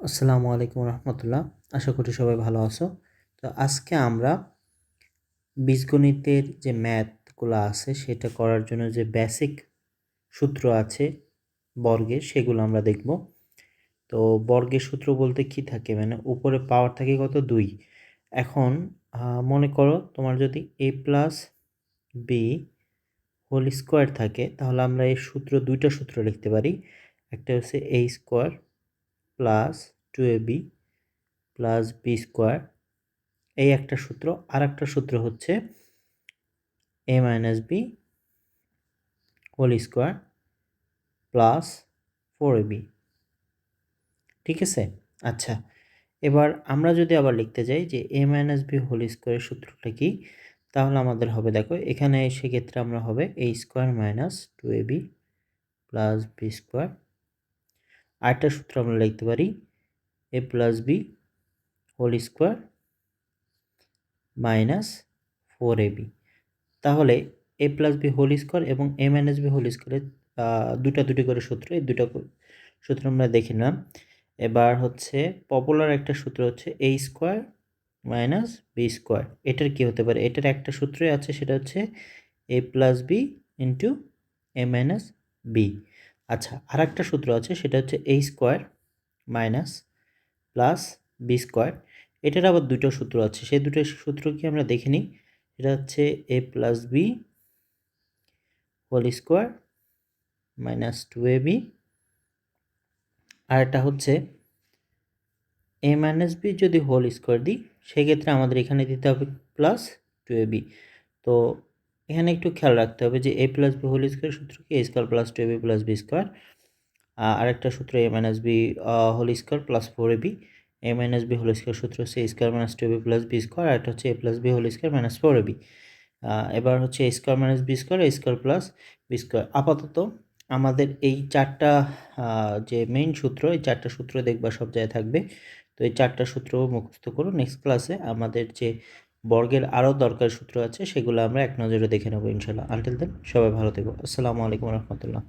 আসসালামু আলাইকুম রহমতুল্লাহ। আশা করি সবাই ভালো আছো। তো আজকে আমরা বীজগণিতের যে ম্যাথগুলো আছে, সেটা করার জন্য যে বেসিক সূত্র আছে বর্গের, সেগুলো আমরা দেখব। তো বর্গের সূত্র বলতে কি থাকে? মানে উপরে পাওয়ার থাকে কত? দুই। এখন মনে করো তোমার যদি A plus B whole square থাকে, তাহলে আমরা এই সূত্র, দুইটা সূত্র লিখতে পারি। একটা হচ্ছে A square plus two A B plus B square. এই একটা সূত্র। আর একটা সূত্র হচ্ছে A minus B whole square plus four A B. ঠিক আছে? আচ্ছা এবার আমরা যদি আবার লিখতে যাই যে এ মাইনাস বি হোল স্কোয়ারের সূত্রটা কি, তাহলে আমাদের হবে, দেখো, এখানে সেক্ষেত্রে আমরা হবে A square minus two A B plus B square আরেকটা সূত্র আমরা লিখতে পারি A plus B whole square minus four A B তাহলে A plus B whole square এবং এ মাইনাস বি হোল স্কোয়ারের দুটা দুটি করে সূত্র, এই দুটা সূত্র আমরা দেখে নিলাম। এবার হচ্ছে পপুলার একটা সূত্র হচ্ছে A square minus B square এটার কি হতে পারে? এটার একটা সূত্রই আছে, সেটা হচ্ছে A plus B into A minus B আচ্ছা আর একটা সূত্র আছে, সেটা হচ্ছে A square minus plus B square এটার আবার দুটো সূত্র আছে, সেই দুটো সূত্র কি আমরা দেখে নিই? এটা হচ্ছে A plus B whole square minus two A B আর এটা হচ্ছে এ মাইনাস বি যদি হোল স্কোয়ার দিই, সেক্ষেত্রে আমাদের এখানে দিতে হবে প্লাস টু এ বি তো এখানে একটু খেয়াল রাখতে হবে যে A plus B whole square সূত্র কি? A square plus two A B plus B square আরেকটা সূত্র A minus B whole square plus four A B A minus B whole square সূত্র হচ্ছে A square minus two B plus B square আর একটা হচ্ছে A plus B whole square minus four A B এবার হচ্ছে A square minus B square A square plus B square আপাতত আমাদের এই চারটা যে মেইন সূত্র, এই চারটা সূত্র দেখবা সব জায়গায় থাকবে। তো এই চারটা সূত্র মুখস্থ করো নেক্সট ক্লাসে আমাদের যে বর্গের আরও দরকার সূত্র আছে, সেগুলো আমরা এক নজরে দেখে নেব ইনশাল্লাহ। আনটিল দেন সবাই ভালো থেকো। আসসালামু আলাইকুম রহমতুল্লাহ।